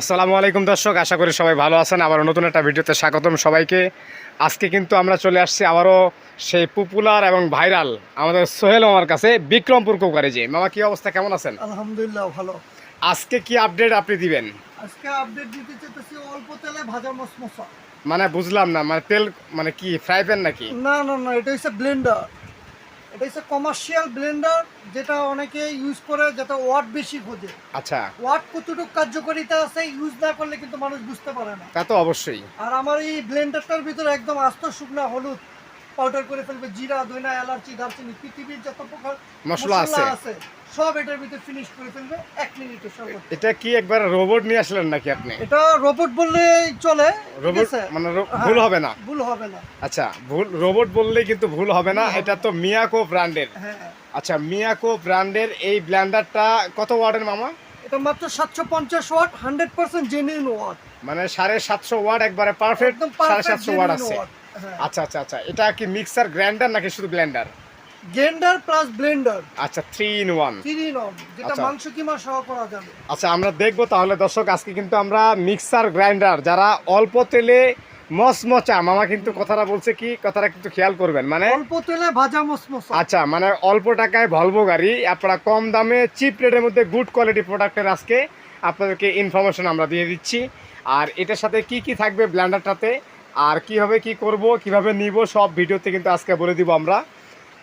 আসসালামু আলাইকুম দর্শক আশা করি সবাই ভালো আছেন। আবার নতুন একটা ভিডিওতে স্বাগতম সবাইকে। আজকে কিন্তু আমরা চলে আসছি আবারও সেই পপুলার এবং ভাইরাল আমাদের সোহেল মামার কাছে বিক্রমপুর কোকারেজি মামা কি অবস্থা? কেমন আছেন? আলহামদুলিল্লাহ ভালো। আজকে কি আপডেট আপনি দিবেন? আজকে আপডেট দিতে চাইতেছি অল্প তেলে ভাজা মসমসা মানে বুঝলাম না মানে তেল মানে কি ফ্রাই প্যান নাকি? না না না এটা হচ্ছে ব্লেন্ডার এটা হচ্ছে কমার্শিয়াল ব্লেন্ডার যেটা অনেকে ইউজ করে যাতে ওয়াট বেশি খোঁজে। আচ্ছা। ওয়াট কতটুকু কার্যকারিতা আছে ইউজ না করলে কিন্তু মানুষ বুঝতে পারে না। তা তো অবশ্যই। আর আমার এই ব্লেন্ডারটার ভিতরে একদম আস্ত শুকনা হলুদ। পাউডার করে ফেলবে জিরা দইনা এলাচি দারচিনি পৃথিবীর যত প্রকার মশলা আছে। সব এটার ভিতরে ফিনিশ করে ফেলবে এক মিনিটে সব এটা কি একবার রোবট নিয়ে আসলেন নাকি আপনি? এটা রোবট বললেই চলে রোবট মানে হ্যাঁ। ভুল হবে না। ভুল হবে না। আচ্ছা ভুল রোবট বললেই কিন্তু ভুল হবে না এটা তো মিয়াকো ব্র্যান্ডের। হ্যাঁ। আচ্ছা মিয়াকো ব্র্যান্ডের এই ব্ল্যান্ডারটা কত ওয়ার্ডের মামা? এটা মাত্র সাতশো পঞ্চাশ watt hundred percent genuine watt. মানে সাড়ে সাতশো ওয়াট একবারে পারফেক্ট একদম সাড়ে পারফেক্ট সাতশো ওয়াট আছে। হ্যাঁ আচ্ছা আচ্ছা আচ্ছা এটা কি মিক্সার গ্রাইন্ডার নাকি শুধু ব্লেন্ডার গ্রেন্ডার প্লাস ব্লেন্ডার আচ্ছা থ্রি ইন ওয়ান থ্রি নন যেটা আচ্ছা। মাংস কিমা সহ করা যাবে। আচ্ছা আমরা দেখব তাহলে দর্শক আজকে কিন্তু আমরা মিক্সার গ্রাইন্ডার যারা অল্প তেলে মচমচা মামা কিন্তু কথাটা বলছে কি কথাটা কিন্তু খেয়াল করবেন মানে অল্প তেলে ভাজা মসমসা আচ্ছা মানে অল্প টাকায় ভলভো গাড়ি আপনারা কম দামে চিপ রেটের মধ্যে গুড কোয়ালিটি প্রোডাক্টের আজকে আপনাদেরকে ইনফরমেশন আমরা দিয়ে দিচ্ছি। আর এটার সাথে কি কি থাকবে ব্ল্যান্ডারটাতে আর কীভাবে কি করব কীভাবে নিব সব ভিডিওতে কিন্তু আজকে বলে দিব আমরা।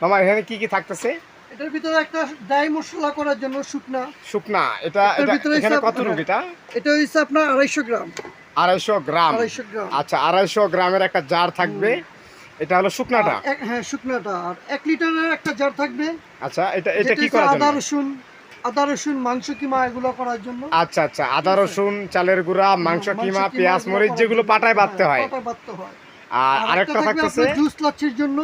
মামা এখানে কি কি থাকতেছে? এটার ভিতরে একটা ডাই মশলা করার জন্য শুকনা। শুকনা এটা এটা এখানে কত রুগ এটা? এটা হচ্ছে আপনার আড়াইশো গ্রাম। আড়াইশো গ্রাম। আড়াইশো গ্রাম। আচ্ছা আড়াইশো গ্রামের একটা জার থাকবে। এটা হলো শুকনাটা? হ্যাঁ শুকনাটা। আর এক লিটারের একটা জার থাকবে। আচ্ছা এটা এটা কি করার আদা রসুন। আদা রসুন মাংস কিমা এগুলো করার জন্য। আচ্ছা আচ্ছা। আদা রসুন চালের গুঁড়া মাংস কিমা পেঁয়াজ মরিচ যেগুলো পাটায় হ্যাঁ, হয়। পাটায় বাটতে হয়। আর আর আরেকটা থাকতেছে জুস লাচ্ছির জন্য।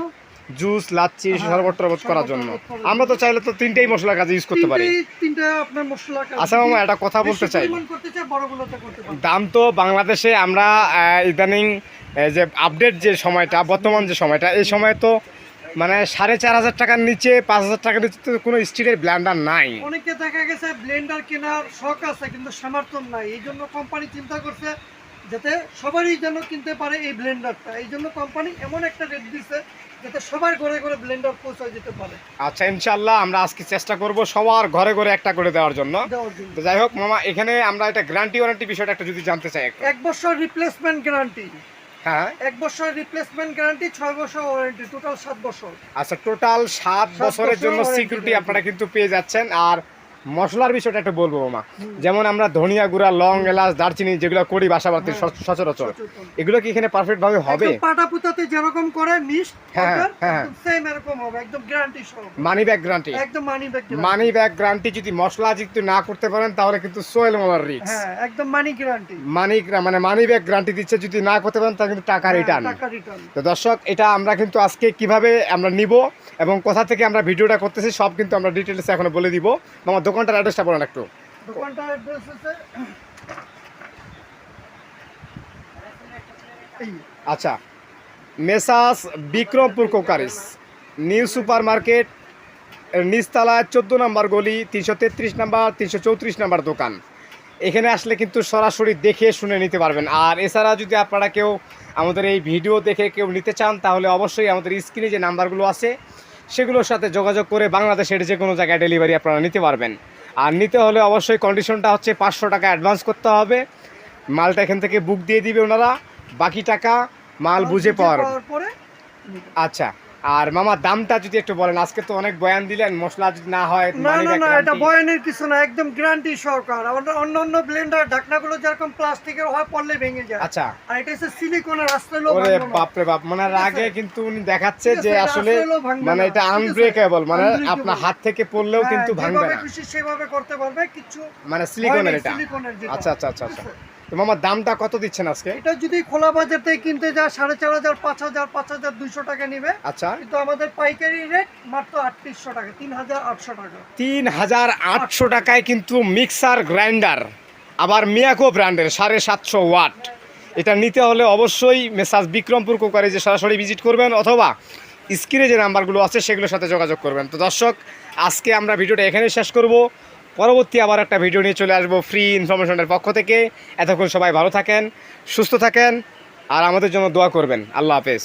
জুস লাচ্ছি হ্যাঁ, শরবত টরবত করার জন্য। আমরা তো চাইলে তো তিনটেই মশলা কাজে ইউজ করতে পারি। তিনটা আপনার মশলা আচ্ছা মামা একটা কথা বলতে চাই। দাম তো বাংলাদেশে আমরা ইদানিং যে আপডেট যে সময়টা বর্তমান যে সময়টা এই সময় তো মানে সাড়ে চার হাজার টাকার নিচে পাঁচ হাজার টাকার নিচে তো কোনো স্টিলের ব্ল্যান্ডার নাই। অনেকে দেখা গেছে ব্লেন্ডার কেনার শখ আছে কিন্তু সামর্থ্য নাই। এই জন্য কোম্পানি চিন্তা করছে যাতে সবারই যেন কিনতে পারে এই ব্লেন্ডারটা এই জন্য কোম্পানি এমন একটা রেট দিছে যাতে সবার ঘরে ঘরে ব্লেন্ডার পৌঁছায় যেতে পারে। আচ্ছা ইনশাল্লাহ আমরা আজকে চেষ্টা করব সবার ঘরে ঘরে একটা করে দেওয়ার জন্য। তো যাই হোক মামা এখানে আমরা এটা গ্যারান্টি ওয়ারেন্টি বিষয়টা একটা যদি জানতে চাই এক বছর রিপ্লেসমেন্ট গ্যারান্টি হ্যাঁ। এক বছর রিপ্লেসমেন্ট গ্যারান্টি ছয় বছর ওয়ারেন্টি টোটাল সাত বছর। আচ্ছা টোটাল সাত বছরের জন্য সিকিউরিটি আপনারা কিন্তু পেয়ে যাচ্ছেন। আর মশলার বিষয়টা একটু বলব মামা। যেমন আমরা ধনিয়া গুঁড়া লং এলাচ দারচিনি যেগুলো করি বাসা বাড়তে হ্যাঁ। সচরাচর। এগুলো কি এখানে পারফেক্ট ভাবে হবে? পাটা পুতাতে যেরকম করে মিস্ট হ্যাঁ, হ্যাঁ। সেম এরকম হবে একদম গ্যারান্টি সহ মানি ব্যাগ গ্যারান্টি একদম money back money back guarantee যদি মশলা যদি না করতে পারেন তাহলে কিন্তু সোয়েল মামার রিক্স হ্যাঁ একদম মানি গ্যারান্টি মানি মানে মানি ব্যাগ গ্যারান্টি দিচ্ছে যদি না করতে পারেন তাহলে কিন্তু টাকা রিটার্ন হ্যাঁ, টাকা রিটার্ন তো দর্শক এটা আমরা কিন্তু আজকে কীভাবে আমরা নিব এবং কোথা থেকে আমরা ভিডিওটা করতেছি সব কিন্তু আমরা ডিটেলস এখন বলে দিব। আমার দোকানটার অ্যাড্রেসটা বলেন একটু। দোকানটার অ্যাড্রেস আছে আচ্ছা Messrs Bikrampur কোকারিস new super market নিচতলায় চোদ্দ নম্বর গলি তিনশো তেত্রিশ নাম্বার তিনশো চৌত্রিশ নাম্বার দোকান। এখানে আসলে কিন্তু সরাসরি দেখে শুনে নিতে পারবেন। আর এছাড়া যদি আপনারা কেউ আমাদের এই ভিডিও দেখে কেউ নিতে চান তাহলে অবশ্যই আমাদের স্ক্রিনে যে নাম্বারগুলো আছে সেগুলোর সাথে যোগাযোগ করে বাংলাদেশের যে কোনো জায়গায় ডেলিভারি আপনারা নিতে পারবেন। আর নিতে হলে অবশ্যই কন্ডিশনটা হচ্ছে পাঁচশো টাকা অ্যাডভান্স করতে হবে। মালটা এখান থেকে বুক দিয়ে দিবে ওনারা। বাকি টাকা মাল বুঝে পাওয়ার আচ্ছা। আর মামা দামটা যদি একটু বলেন আজকে তো অনেক বয়ান দিলেন মশলা যদি না হয় না না না এটা বয়ানের কিছু না একদম গ্যারান্টি সরকার। অন্য অন্য ব্লেন্ডার ঢাকনাগুলো যেরকম প্লাস্টিকের হয় পড়লে ভেঙে যায়। আচ্ছা। আর এটা হচ্ছে সিলিকনের আসলেও ওরে না। বাপরে বাপ মানে আগে কিন্তু উনি দেখাচ্ছে যে আসলে মানে এটা আনব্রেকেবল মানে আপনার হাত থেকে পড়লেও হ্যাঁ, কিন্তু ভাঙবে না। সেভাবে করতে পারবে কিছু মানে সিলিকনের এটা। আচ্ছা আচ্ছা আচ্ছা আচ্ছা? তো মামা দামটা কত দিচ্ছেন আজকে? এটা যদি খোলা বাজার থেকে কিনতে যায় সাড়ে চার হাজার পাঁচ হাজার পাঁচ হাজার দুইশো টাকা নিবে। আচ্ছা। কিন্তু আমাদের পাইকারি রেট মাত্র আটত্রিশশো টাকা তিন হাজার আটশো টাকা। তিন হাজার আটশো টাকায় কিন্তু মিক্সার গ্রাইন্ডার আবার মিয়াকো ব্র্যান্ডের সাড়ে সাতশো ওয়াট। এটা নিতে হলে অবশ্যই মেসাজ বিক্রমপুর কোকারে যে সরাসরি ভিজিট করবেন অথবা স্ক্রিনে যে নাম্বারগুলো আছে সেগুলোর সাথে যোগাযোগ করবেন। তো দর্শক আজকে আমরা ভিডিওটা এখানে শেষ করব। পরবর্তী আবার একটা ভিডিও নিয়ে চলে আসব ফ্রি ইনফরমেশনের পক্ষ থেকে। এতক্ষণ সবাই ভালো থাকেন, সুস্থ থাকেন, আর আমাদের জন্য দোয়া করবেন। আল্লাহ হাফেজ।